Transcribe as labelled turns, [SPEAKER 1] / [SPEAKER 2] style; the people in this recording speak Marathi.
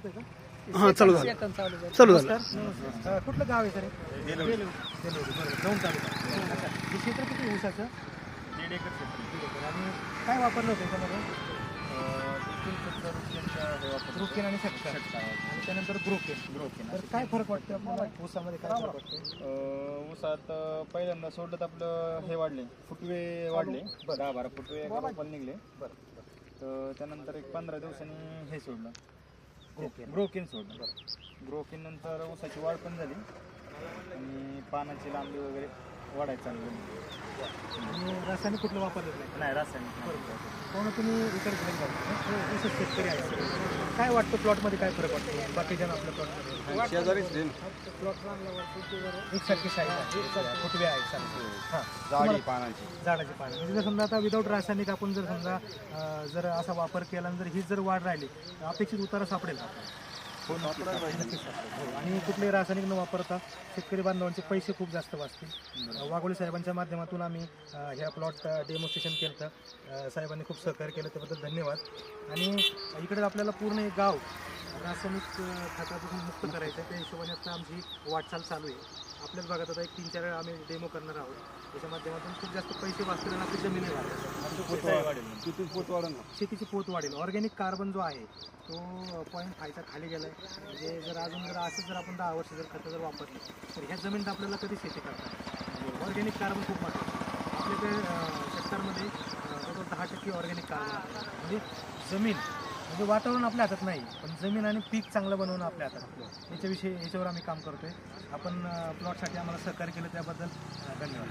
[SPEAKER 1] हां चालू झालं.
[SPEAKER 2] चालू झालं.
[SPEAKER 3] नमस्कार. कुठलं गाव आहे सर? तालुका. हे क्षेत्र किती ऊसाचं?
[SPEAKER 4] दीड एकर क्षेत्र
[SPEAKER 3] दीड एकर. आणि काय वापरलं होतं त्याच्यामध्ये. ग्रुकेन आणि
[SPEAKER 4] षटकार.
[SPEAKER 3] आणि त्यानंतर ग्रुकेन
[SPEAKER 4] ग्रोकेन
[SPEAKER 3] तर काय फरक वाटतं आपल्याला? ऊसामध्ये काय फरक वाटतं
[SPEAKER 4] ऊसात पहिल्यांदा सोडलं तर आपलं हे वाढले. फुटवे वाढले. दहा बारा फुटवे निघले.
[SPEAKER 3] बरं.
[SPEAKER 4] तर त्यानंतर एक पंधरा दिवसांनी हे सोडलं.
[SPEAKER 3] ब्रोकेन
[SPEAKER 4] ग्रोकिन सोडलं ब्रोकेन नंतर ऊसाची वाढ पण झाली. आणि पानाची लांबी वगैरे.
[SPEAKER 3] आणि रासायनिक कुठलं वापरलं नाही?
[SPEAKER 4] नाही रासायनिक.
[SPEAKER 3] कोण तुम्ही घेऊन ऊसच शेतकरी आहे काय वाटतं प्लॉटमध्ये काय फरक वाटतो? बाकीच्या आपल्या प्लॉटमध्ये?
[SPEAKER 5] शेजारीच देईन.
[SPEAKER 3] एकसारखी साईज आहे. फुटवे आहे? चालेल. हां.
[SPEAKER 5] पानाची.
[SPEAKER 3] झाडाची म्हणजे जर समजा आता विदाऊट रासायनिक आपण जर समजा जर असा वापर केला आणि जर ही जर वाढ राहिली अपेक्षित उतारा सापडेल आणि कुठले रासायनिक न वापरता शेतकरी बांधवांचे पैसे खूप जास्त वाचतील. वाघोळे साहेबांच्या माध्यमातून आम्ही ह्या प्लॉट डेमॉन्स्ट्रेशन केलं होतं साहेबांनी खूप सहकार्य केलं त्याबद्दल धन्यवाद. आणि इकडे आपल्याला पूर्ण एक गाव रासायनिक खतापासून मुक्त करायचं त्या हिशोबाने आता आमची वाटचाल चालू आहे. आपल्याच भागात आता एक तीन चार वेळा आम्ही डेमो करणार आहोत. त्याच्या माध्यमातून खूप जास्त पैसे वाचतील आणि आपली जमिनी वाढेल.
[SPEAKER 4] ऊसाही वाढेल.
[SPEAKER 3] शेतीची पोत वाढेल ऑर्गॅनिक कार्बन जो आहे तो पॉईंट फायचा खाली गेलाय. म्हणजे जर अजून जर असं जर आपण दहा वर्ष जर खतं जर वापरली तर ह्या जमिनीत आपल्याला कधी शेती करता ऑर्गॅनिक कार्बन खूप महत्त्वाचं आपल्याकडे अं, जवळजवळ दहा टक्के ऑर्गॅनिक कार्बन आहे. म्हणजे जमीन म्हणजे वातावरण आपल्या हातात नाही पण जमीन आणि पीक चांगलं बनवणं आपल्या हातात आपलं. याच्याविषयी याच्यावर आम्ही काम करतोय. आपण प्लॉटसाठी आम्हाला सहकार्य केलं त्याबद्दल धन्यवाद.